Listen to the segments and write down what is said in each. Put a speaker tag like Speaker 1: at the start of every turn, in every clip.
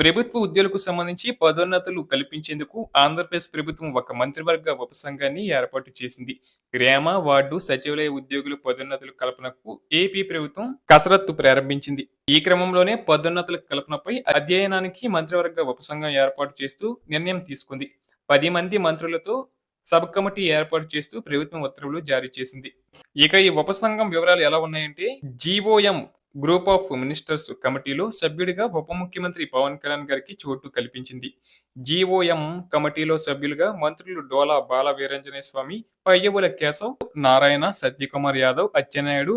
Speaker 1: ప్రభుత్వ ఉద్యోగులకు సంబంధించి పదోన్నతులు కల్పించేందుకు ఆంధ్రప్రదేశ్ ప్రభుత్వం ఒక మంత్రివర్గ ఉపసంఘాన్ని ఏర్పాటు చేసింది. గ్రామ వార్డు సచివాలయ ఉద్యోగుల పదోన్నతుల కల్పనకు ఏపీ ప్రభుత్వం కసరత్తు ప్రారంభించింది. ఈ క్రమంలోనే పదోన్నతుల కల్పనపై అధ్యయనానికి మంత్రివర్గ ఉపసంఘం ఏర్పాటు చేస్తూ నిర్ణయం తీసుకుంది. పది మంది మంత్రులతో సబ్ కమిటీ ఏర్పాటు చేస్తూ ప్రభుత్వం ఉత్తర్వులు జారీ చేసింది. ఇక ఈ ఉపసంఘం వివరాలు ఎలా ఉన్నాయంటే జీఓఎం గ్రూప్ ఆఫ్ మినిస్టర్స్ కమిటీలో సభ్యుడిగా ఉప ముఖ్యమంత్రి పవన్ కళ్యాణ్ గారికి చోటు కల్పించింది. జీఓఎం కమిటీలో సభ్యులుగా మంత్రులు డోలా బాల వీరంజనే స్వామి పయ్యవుల కేశవ్ నారాయణ సత్యకుమార్ యాదవ్ అచ్చెన్నాయుడు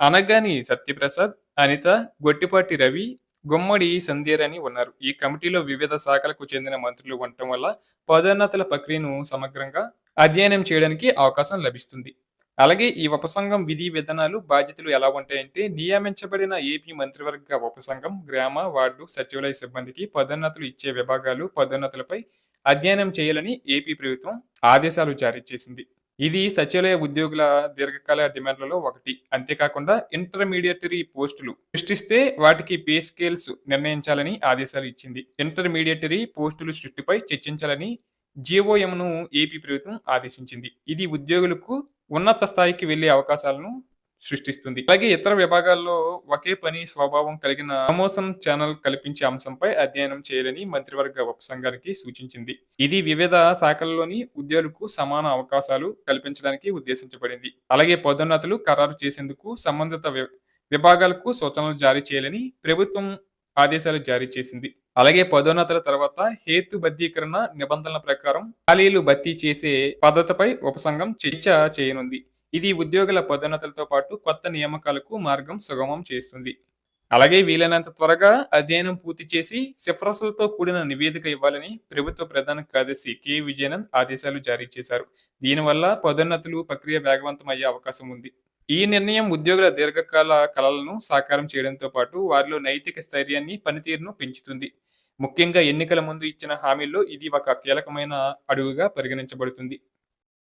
Speaker 1: అనగాని సత్యప్రసాద్ అనిత గొట్టిపాటి రవి గుమ్మడి సంధ్యరని ఉన్నారు. ఈ కమిటీలో వివిధ శాఖలకు చెందిన మంత్రులు ఉండటం వల్ల పదోన్నతుల ప్రక్రియను సమగ్రంగా అధ్యయనం చేయడానికి అవకాశం లభిస్తుంది. అలాగే ఈ ఉపసంఘం విధి విధానాలు బాధ్యతలు ఎలా ఉంటాయంటే నియమించబడిన ఏపీ మంత్రివర్గ ఉపసంఘం గ్రామ వార్డు సచివాలయ సిబ్బందికి పదోన్నతులు ఇచ్చే విభాగాలు పదోన్నతులపై అధ్యయనం చేయాలని ఏపీ ప్రభుత్వం ఆదేశాలు జారీ చేసింది. ఇది సచివాలయ ఉద్యోగుల దీర్ఘకాల డిమాండ్లలో ఒకటి. అంతేకాకుండా ఇంటర్మీడియటరీ పోస్టులు సృష్టిస్తే వాటికి పే స్కేల్స్ నిర్ణయించాలని ఆదేశాలు ఇచ్చింది. ఇంటర్మీడియటరీ పోస్టులు సృష్టిపై చర్చించాలని జీఓఎంను ఏపీ ప్రభుత్వం ఆదేశించింది. ఇది ఉద్యోగులకు ఉన్నత స్థాయికి వెళ్ళే అవకాశాలను సృష్టిస్తుంది. అలాగే ఇతర విభాగాల్లో ఒకే పని స్వభావం కలిగిన ప్రమోషన్ ఛానల్ కల్పించే అంశంపై అధ్యయనం చేయాలని మంత్రివర్గ ఉపసంఘానికి సూచించింది. ఇది వివిధ శాఖల్లోని ఉద్యోగులకు సమాన అవకాశాలు కల్పించడానికి ఉద్దేశించబడింది. అలాగే పదోన్నతులు ఖరారు చేసేందుకు సంబంధిత విభాగాలకు సూచనలు జారీ చేయాలని ప్రభుత్వం ఆదేశాలు జారీ చేసింది. అలాగే పదోన్నతుల తర్వాత హేతుబద్ధీకరణ నిబంధనల ప్రకారం ఖాళీలు భర్తీ చేసే పద్ధతిపై ఉపసంఘం చర్చ చేయనుంది. ఇది ఉద్యోగుల పదోన్నతులతో పాటు కొత్త నియామకాలకు మార్గం సుగమం చేస్తుంది. అలాగే వీలైనంత త్వరగా అధ్యయనం పూర్తి చేసి సిఫారసులతో కూడిన నివేదిక ఇవ్వాలని ప్రభుత్వ ప్రధాన కార్యదర్శి కె. విజయనంద్ ఆదేశాలు జారీ చేశారు. దీనివల్ల పదోన్నతులు ప్రక్రియ వేగవంతం అయ్యే అవకాశం ఉంది. ఈ నిర్ణయం ఉద్యోగుల దీర్ఘకాల కళలను సాకారం చేయడంతో పాటు వారిలో నైతిక స్థైర్యాన్ని పనితీరును పెంచుతుంది. ముఖ్యంగా ఎన్నికల ముందు ఇచ్చిన హామీల్లో ఇది ఒక కీలకమైన అడుగుగా పరిగణించబడుతుంది.